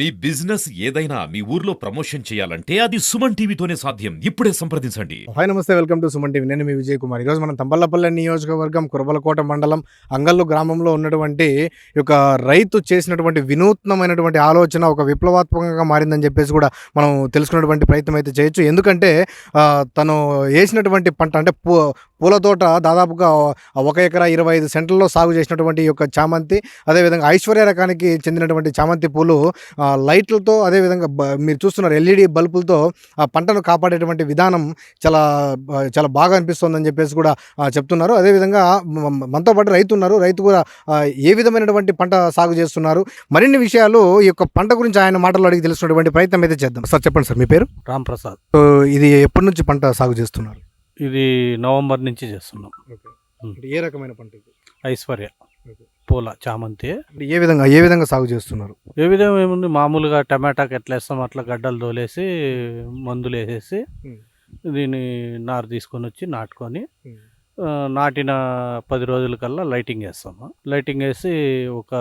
మీ business ఏదైనా మీ ఊర్లో promotion చేయాలంటే అది సుమన్ టీవీతోనే సాధ్యం. ఇప్పుడే సంప్రదించండి. హాయ్ నమస్తే వెల్కమ్ టు సుమన్ టీవీ. నేను మీ విజయ్ కుమార్. ఈరోజు మనం తంబల్లపల్లె నియోజకవర్గం కురబలకోట మండలం అంగల్లు గ్రామంలో ఉన్నటువంటి ఒక యొక్క రైతు చేసినటువంటి వినూత్నమైనటువంటి ఆలోచన ఒక విప్లవాత్మకంగా మారిందని చెప్పేసి కూడా మనం తెలుసుకున్నటువంటి ప్రయత్నం అయితే చేయొచ్చు. ఎందుకంటే తను వేసినటువంటి పంట అంటే పూ పూల తోట దాదాపుగా ఒక ఎకరా ఇరవై ఐదు సెంట్లలో సాగు చేసినటువంటి ఈ యొక్క చామంతి అదేవిధంగా ఐశ్వర్య రకానికి చెందినటువంటి చామంతి పూలు లైట్లతో అదేవిధంగా బ- మీరు చూస్తున్నారు ఎల్ఈడి బల్బులతో ఆ పంటను కాపాడేటువంటి విధానం చాలా చాలా బాగా అనిపిస్తుందని చెప్పేసి కూడా చెప్తున్నారు. అదేవిధంగా మనతో పాటు రైతు ఉన్నారు. రైతు కూడా ఏ విధమైనటువంటి పంట సాగు చేస్తున్నారు? మరిన్ని విషయాలు ఈ యొక్క పంట గురించి ఆయన మాటల్లో అడిగి తెలుసుకున్నటువంటి ప్రయత్నం అయితే చేద్దాం. సార్ చెప్పండి సార్ మీ పేరు? రామ్ ప్రసాద్. సో ఇది ఎప్పటి నుంచి పంట సాగు చేస్తున్నారు? ఇది నవంబర్ నుంచి చేస్తున్నాం. ఏ రకమైన పంట ఐశ్వర్య. పూల చామంతి. ఏ విధంగా ఏ విధంగా సాగు చేస్తున్నారు? ఏ విధంగా ఏముంది మామూలుగా టమాటాకి ఎట్లా వేస్తాం అట్లా గడ్డలు తోలేసి మందులు వేసేసి. దీన్ని నారు తీసుకొని వచ్చి నాటుకొని నాటిన పది రోజుల కల్లా లైటింగ్ వేస్తాము. లైటింగ్ వేసి ఒక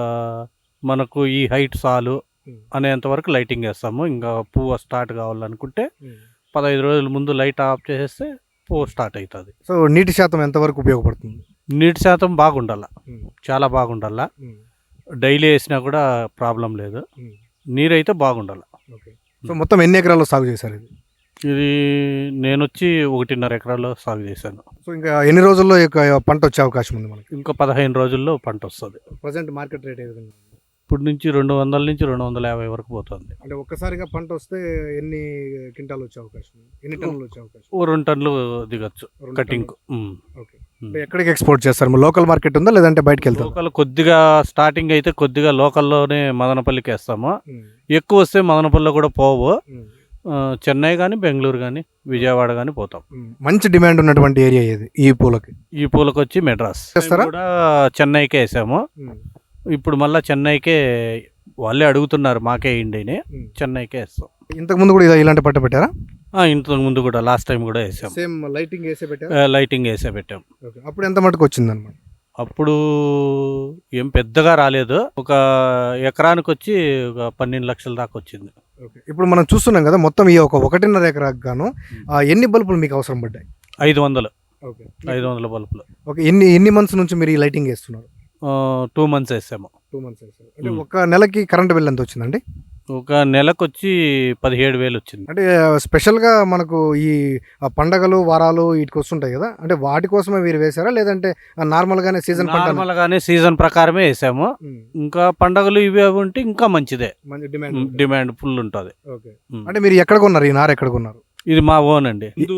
మనకు ఈ హైట్ చాలు ఉమ్. అనేంత వరకు లైటింగ్ వేస్తాము. ఇంకా పువ్వు స్టార్ట్ కావాలనుకుంటే పదహైదు రోజుల ముందు లైట్ ఆఫ్ చేసేస్తే పువ్వు స్టార్ట్ అవుతుంది. సో నీటి శాతం ఎంతవరకు ఉపయోగపడుతుంది? నీటి శాతం బాగుండాల. చాలా బాగుండాల. డైలీ వేసినా కూడా ప్రాబ్లం లేదు. నీరైతే బాగుండాలి. ఓకే. సో మొత్తం ఎన్ని ఎకరాల్లో సాగు చేశారు ఇది? ఇది నేను వచ్చి ఒకటిన్నర ఎకరాల్లో సాగు చేశాను. సో ఇంకా ఎన్ని రోజుల్లో ఈ యొక్క పంట వచ్చే అవకాశం ఉంది మనకి? ఇంకా పదహైదు రోజుల్లో పంట వస్తుంది. ప్రజెంట్ మార్కెట్ రేట్ ఏ విధంగా ఉంది? ఇప్పుడు నుంచి రెండు వందల నుంచి రెండు వందల యాభై వరకు పోతుంది. అంటే ఒక్కసారిగా పంట వస్తే ఎన్ని క్వింటాలు వచ్చే అవకాశం? ఉంది ఎన్ని టన్నులు వచ్చే అవకాశం? ఓ రెండు టన్నులు దిగచ్చు రెండు కటింగ్. టన్నులు. ఓకే. ఎక్కడికి ఎక్స్పోర్ట్ చేస్తారు? లోకల్ మార్కెట్ ఉందా? లేదంటే బయటకు వెళ్తారు? లోకల్ కొద్దిగా స్టార్టింగ్ అయితే కొద్దిగా లోకల్లోనే మదనపల్లికి వేస్తాము. ఎక్కువ వస్తే మదనపల్లిలో కూడా పోవు. ఆ, చెన్నై కానీ బెంగళూరు కానీ విజయవాడ కానీ పోతాం. మంచి డిమాండ్ ఉన్నటువంటి ఏరియా ఇది ఈ పూలకి? ఈ పూలకు వచ్చి మెడ్రాస్? కూడా చెన్నైకే వేసాము. ఇప్పుడు మళ్ళీ చెన్నైకే వాళ్ళే అడుగుతున్నారు మాకే ఇండిని చెన్నైకే వేస్తాం. ఇంతకు ముందు కూడా ఇలా- ఇలాంటి పంట పెట్టారా? ఇంతకు ముందు కూడా లాస్ట్ టైం కూడా వేసాం. సేమ్ లైటింగ్ వేసే పెట్టారా ఆ, లైటింగ్ వేసే పెట్టాం. అప్పుడు ఎంత మటుకు వచ్చింది అనమాట అప్పుడు ఏం పెద్దగా రాలేదు. ఒక ఎకరానికి వచ్చి ఒక పన్నెండు లక్షల దాకా వచ్చింది. ఇప్పుడు మనం చూస్తున్నాం కదా మొత్తం ఈ ఒక ఒకటిన్నర ఎకరాకు గాను ఎన్ని బల్బులు మీకు అవసరం పడ్డాయి? ఐదు వందలు. ఐదు వందల బల్బులు. ఓకే ఎన్ని ఎన్ని మంత్స్ నుంచి మీరు ఈ లైటింగ్ వేస్తున్నారు? టూ మంత్స్ వేసాము. టూ మంత్స్ అంటే Hmm. ఒక నెలకి కరెంట్ బిల్ ఎంత వచ్చిందండి? ఒక నెలకు వచ్చి పదిహేడు వేలు వచ్చింది. అంటే స్పెషల్గా మనకు ఈ పండగలు వారాలు వీటికి వస్తుంటాయి కదా? అంటే వాటి కోసమే మీరు వేశారా? లేదంటే నార్మల్గానే సీజన్ పంట నార్మల్ గానే సీజన్ ప్రకారమే వేసాము. ఇంకా పండగలు ఇవి అవి ఉంటే ఇంకా మంచిదే. మంచి డిమాండ్ డిమాండ్ ఫుల్ ఉంటుంది. ఓకే. అంటే మీరు ఎక్కడ కొన్నారు? ఈ నార ఎక్కడ కొన్నారు? ఇది మా ఓన్ అండి. ముందు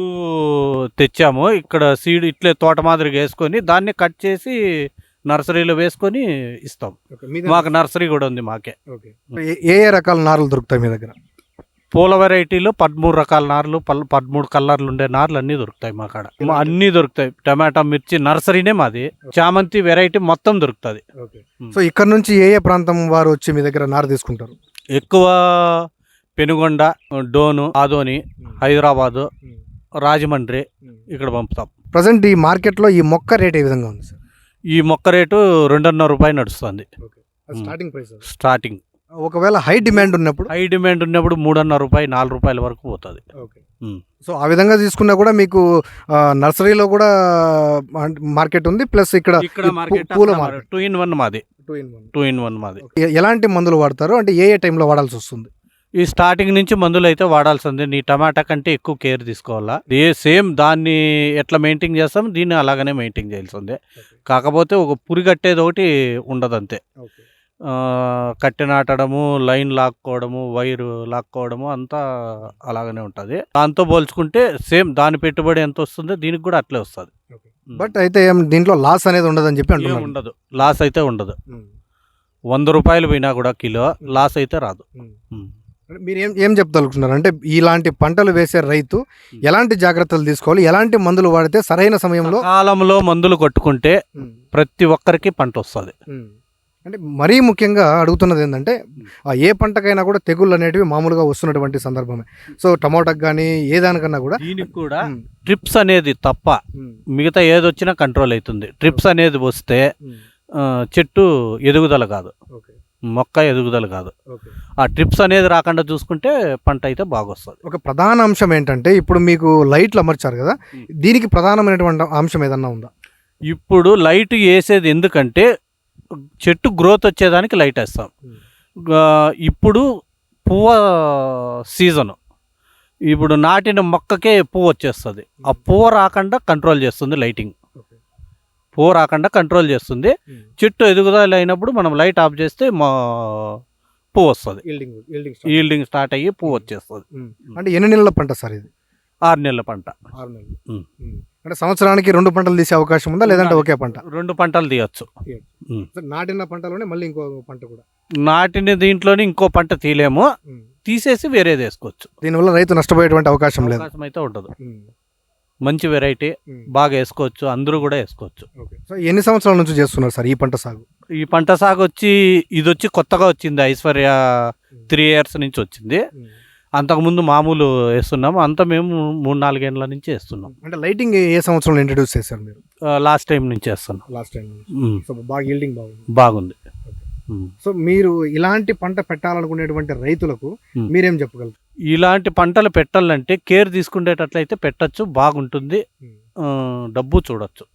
తెచ్చాము. ఇక్కడ సీడ్ ఇట్లే తోట మాదిరిగా వేసుకొని దాన్ని కట్ చేసి నర్సరీలో వేసుకొని ఇస్తాం. మాకు నర్సరీ కూడా ఉంది మాకే. ఏ- ఏ రకాల నారలు దొరుకుతాయి మీ దగ్గర? పూల వెరైటీలో పదమూడు రకాల నార్లు పల్ పదమూడు కలర్లు ఉండే నార్లు అన్నీ దొరుకుతాయి మా కాడ. అన్నీ దొరుకుతాయి. టమాటా మిర్చి నర్సరీనే మాది. చామంతి వెరైటీ మొత్తం దొరుకుతుంది. సో ఇక్కడ నుంచి ఏ ఏ ప్రాంతం వారు వచ్చి మీ దగ్గర నార తీసుకుంటారు? ఎక్కువ పెనుగొండ డోను ఆదోని హైదరాబాదు రాజమండ్రి ఇక్కడ పంపుతాం. ప్రజెంట్ ఈ మార్కెట్లో ఈ మొక్క రేట్ ఏ విధంగా ఉంది సార్ ఈ మొక్క రేటు రెండున్నర రూపాయలు నడుస్తుంది. స్టార్టింగ్ ప్రైస్ స్టార్టింగ్ ఒకవేళ హై డిమాండ్ ఉన్నప్పుడు? హై డిమాండ్ ఉన్నప్పుడు మూడున్నర రూపాయలు నాలుగు రూపాయల వరకు పోతుంది. సో ఆ విధంగా తీసుకున్నా కూడా మీకు నర్సరీలో కూడా మార్కెట్ ఉంది. ప్లస్ ఇక్కడ పూల మార్కెట్ టూ ఇన్ వన్ మాది. Two in one two in one మాది. ఎలాంటి మందులు వాడతారు? అంటే ఏ ఏ టైంలో వాడాల్సి వస్తుంది? ఈ స్టార్టింగ్ నుంచి మందులు అయితే వాడాల్సిందే. నీ టమాటా కంటే ఎక్కువ కేర్ తీసుకోవాలా? ఏ సేమ్ దాన్ని ఎట్లా మెయింటైన్ చేస్తాం? దీన్ని అలాగనే మెయింటైన్ చేయాల్సిందే. కాకపోతే ఒక పురి కట్టేది ఒకటి ఉండదు అంతే ఓకే. ఆ, కట్టె నాటడము లైన్ లాక్కోవడము వైరు లాక్కోవడము అంతా అలాగనే ఉంటుంది. దాంతో పోల్చుకుంటే సేమ్ దాని పెట్టుబడి ఎంత వస్తుందో దీనికి కూడా అట్లే వస్తుంది. బట్ అయితే ఏం దీంట్లో లాస్ అనేది ఉండదని చెప్పి ఏం అంటున్నారు ఉండదు. లాస్ అయితే ఉండదు. వంద రూపాయలు పోయినా కూడా కిలో లాస్ అయితే రాదు. మీరు ఏం ఏం చెప్తలుకున్నారు అంటే ఇలాంటి పంటలు వేసే రైతు ఎలాంటి జాగ్రత్తలు తీసుకోవాలి? ఎలాంటి మందులు వాడితే సరైన సమయంలో కాలంలో మందులు కొట్టుకుంటే ప్రతి ఒక్కరికి పంట వస్తుంది. అంటే మరీ ముఖ్యంగా అడుగుతున్నది ఏంటంటే ఏ పంటకైనా కూడా తెగుళ్ళు అనేటివి మామూలుగా వస్తున్నటువంటి సందర్భమే. సో టమాటాకి కానీ ఏ దానికన్నా కూడా దీనికి కూడా ట్రిప్స్ అనేది తప్ప మిగతా ఏదొచ్చినా కంట్రోల్ అవుతుంది. ట్రిప్స్ అనేది వస్తే చెట్టు ఎదుగుదల కాదు. ఓకే. మొక్క ఎదుగుదల కాదు. ఆ ట్రిప్స్ అనేది రాకుండా చూసుకుంటే పంట అయితే బాగా వస్తుంది ఒక ప్రధాన అంశం ఏంటంటే ఇప్పుడు మీకు లైట్లు అమర్చారు కదా. దీనికి ప్రధానమైనటువంటి అంశం ఏదన్నా ఉందా? ఇప్పుడు లైట్ వేసేది ఎందుకంటే చెట్టు గ్రోత్ వచ్చేదానికి లైట్ వేస్తాం. ఇప్పుడు పువ్వు సీజను. ఇప్పుడు నాటిన మొక్కకే పువ్వు వచ్చేస్తుంది. ఆ పువ్వు రాకుండా కంట్రోల్ చేస్తుంది లైటింగ్. పువ్వు రాకుండా కంట్రోల్ చేస్తుంది. చెట్టు ఎదుగుదల అయినప్పుడు మనం లైట్ ఆఫ్ చేస్తే మా పువ్వు వస్తుంది. ఈల్డింగ్ స్టార్ట్ అయ్యి పువ్వు వచ్చేస్తుంది. అంటే ఎన్ని నెలల పంట సార్ ఇది? ఆరు నెలల పంట. ఆరు నెలలు. అంటే సంవత్సరానికి రెండు పంటలు తీసే అవకాశం ఉందా లేదంటే ఒకే పంట? రెండు పంటలు తీయచ్చు. నాటిన పంటలోనే మళ్ళీ ఇంకో పంట కూడా. నాటిన దీంట్లోనే ఇంకో పంట తీయలేము. తీసేసి వేరేది వేసుకోవచ్చు. దీనివల్ల రైతు నష్టపోయేటువంటి అవకాశం లేదు. అవకాశం అయితే ఉండదు. మంచి వెరైటీ. బాగా వేసుకోవచ్చు అందరూ కూడా వేసుకోవచ్చు. సో ఎన్ని సంవత్సరాల నుంచి చేస్తున్నారు సార్ ఈ పంట సాగు? ఈ పంట సాగు వచ్చి ఇది వచ్చి కొత్తగా వచ్చింది ఐశ్వర్య త్రీ ఇయర్స్ నుంచి వచ్చింది. అంతకుముందు మామూలు వేస్తున్నాము అంతా మేము మూడు నాలుగేళ్ళ నుంచి వేస్తున్నాం. అంటే లైటింగ్ ఏ సంవత్సరంలో ఇంట్రడ్యూస్ చేశారు మీరు? లాస్ట్ టైం నుంచి వేస్తున్నాం. లాస్ట్ టైం బాగా బాగుంది. సో మీరు ఇలాంటి పంట పెట్టాలనుకునేటువంటి రైతులకు ఉం. మీరేం చెప్పగలరు? ఇలాంటి పంటలు పెట్టాలంటే కేర్ తీసుకునేటట్లయితే పెట్టచ్చు బాగుంటుంది. ఆ, డబ్బు చూడొచ్చు.